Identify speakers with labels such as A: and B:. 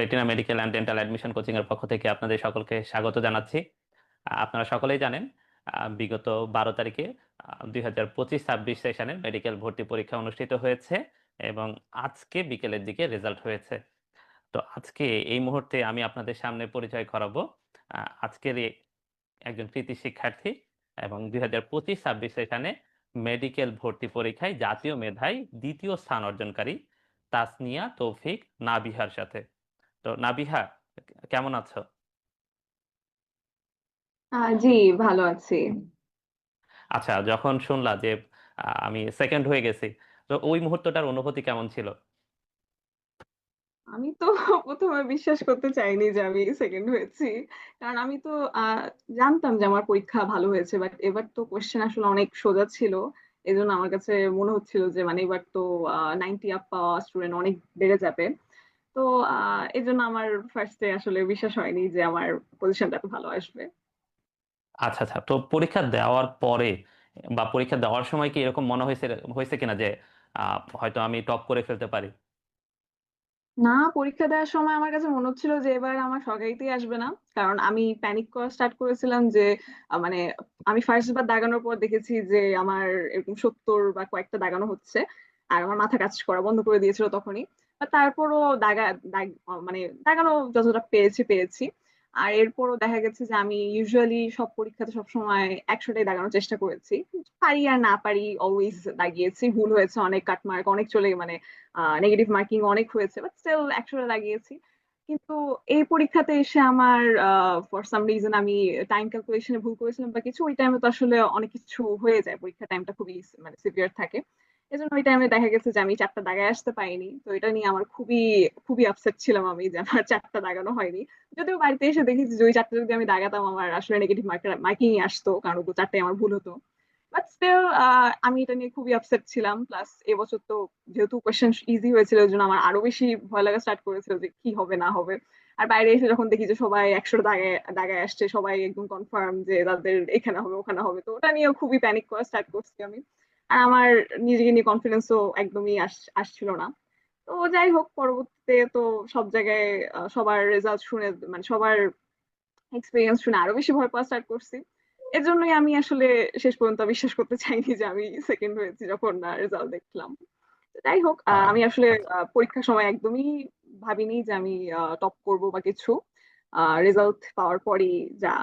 A: Retina medical and dental admission coaching এর পক্ষ থেকে আপনাদের সকলকে স্বাগত জানাচ্ছি। আপনারা সকলেই জানেন বিগত বারো তারিখে দুই হাজার পঁচিশ ছাব্বিশ সেশনের মেডিকেল ভর্তি পরীক্ষা অনুষ্ঠিত হয়েছে এবং আজকে বিকেলের দিকে রেজাল্ট হয়েছে। তো আজকে এই মুহূর্তে আমি আপনাদের সামনে পরিচয় করাবো। আজকের একজন কৃতি শিক্ষার্থী এবং দুই হাজার পঁচিশ ছাব্বিশ সেশনে মেডিকেল ভর্তি পরীক্ষায় জাতীয় মেধায় দ্বিতীয় স্থান অর্জনকারী তাসনিয়া তৌফিক নাবিহার সাথে। তো নাবিহা কেমন আছো?
B: জি ভালো আছি।
A: আচ্ছা যখন শুনলা যে আমি সেকেন্ড হয়ে গেছি তো ওই মুহূর্তটার অনুভূতি কেমন ছিল?
B: আমি তো প্রথমে বিশ্বাস করতে চাইনি যে আমি সেকেন্ড হয়েছি। কারণ আমি তো আহ, জানতাম যে আমার পরীক্ষা ভালো হয়েছে বাট এবার তো কোশ্চেন আসলে অনেক সোজা ছিল। এই জন্য আমার কাছে মনে হচ্ছিল যে মানে এবার তো নাইনটি আপ পাওয়া স্টুডেন্ট অনেক বেড়ে যাবে। তো এই জন্য আমার ফার্স্টে আসলে বিশ্বাস হয়নি যে আমার পজিশনটা এত ভালো আসবে।
A: আচ্ছা আচ্ছা। তো পরীক্ষা দেওয়ার পরে, বা পরীক্ষা দেওয়ার সময় কি এরকম মনে হয়েছে হয়েছে কিনা যে হয়তো আমি টপ করে ফেলতে পারি?
B: না, পরীক্ষা দেওয়ার সময় আমার কাছে মনে হচ্ছিল যে এবার আমার সরকারিতেই আসবে না। কারণ আমি প্যানিক করা স্টার্ট করেছিলাম যে মানে আমি ফার্স্ট বার দাগানোর পর দেখেছি যে আমার এরকম সত্তর বা কয়েকটা দাগানো হচ্ছে। আর আমার মাথা কাজ করা বন্ধ করে দিয়েছিল তখনই। তারপরও দাগা, দাগ মানে দাগানো যতটা পেয়েছি পেরেছি। আর এরপরও দেখা গেছে যে আমি ইউজুয়ালি সব পরীক্ষাতে সবসময় একশোটাই দাগানোর চেষ্টা করেছি। পারি আর না পারি অলওয়েজ দাগিয়েছি ভুল হয়েছে, অনেক কাটমার্ক অনেক চলে মানে নেগেটিভ মার্কিং অনেক হয়েছে বাট স্টিল একশোটা লাগিয়েছি কিন্তু এই পরীক্ষাতে এসে আমার ফর সাম রিজন আমি টাইম ক্যালকুলেশনে ভুল করেছিলাম বা কিছু, ওই টাইমে তো আসলে অনেক কিছু হয়ে যায় পরীক্ষা টাইমটা খুবই মানে সিভিয়ার থাকে। এজন্য ওই টাইমে দেখা গেছে যে আমি চারটা দাগায় আসতে পারিনি। তো এটা নিয়ে আমার খুবই খুবই আপসেট ছিলাম আমি যে আমার চারটা দাগানো হয়নি। যদিও বাড়িতে এসে দেখেছি যে ওই চারটা যদি আমি দাগাতাম আমার আসলে নেগেটিভ মার্কিং আসতো, কারণ ওগুলো চারটায় আমার ভুল হতো। বাট স্টিল আমি এটা নিয়ে খুবই আপসেট ছিলাম। প্লাস এবছর তো যেহেতু কোয়েশ্চেন ইজি হয়েছিল, ওই জন্য আমার আরও বেশি ভয় লাগা স্টার্ট করেছিল যে কি হবে, না হবে। আর বাইরে এসে যখন দেখি যে সবাই একশো দাগায় দাগায় আসছে, সবাই একদম কনফার্ম যে তাদের এখানে হবে, ওখানে হবে, তো ওটা নিয়েও খুবই প্যানিক করা স্টার্ট করছি আমি। আর আমার নিজেকে নিয়ে কনফিডেন্সও একদমই আস- আসছিল না। তো যাই হোক পরবর্তীতে তো সব জায়গায় সবার রেজাল্ট শুনে মানে সবার এক্সপিরিয়েন্স শুনে আরও বেশি ভয় পাওয়া স্টার্ট করছি। এর জন্যই আমি আসলে শেষ পর্যন্ত বিশ্বাস করতে চাইনি যে আমি সেকেন্ড হয়েছি যখন রেজাল্ট দেখলাম। যাই হোক আহ, আমি আসলে পরীক্ষার সময় একদমই ভাবিনি যে আমি টপ করব বা কিছু। রেজাল্ট পাওয়ার পরই যা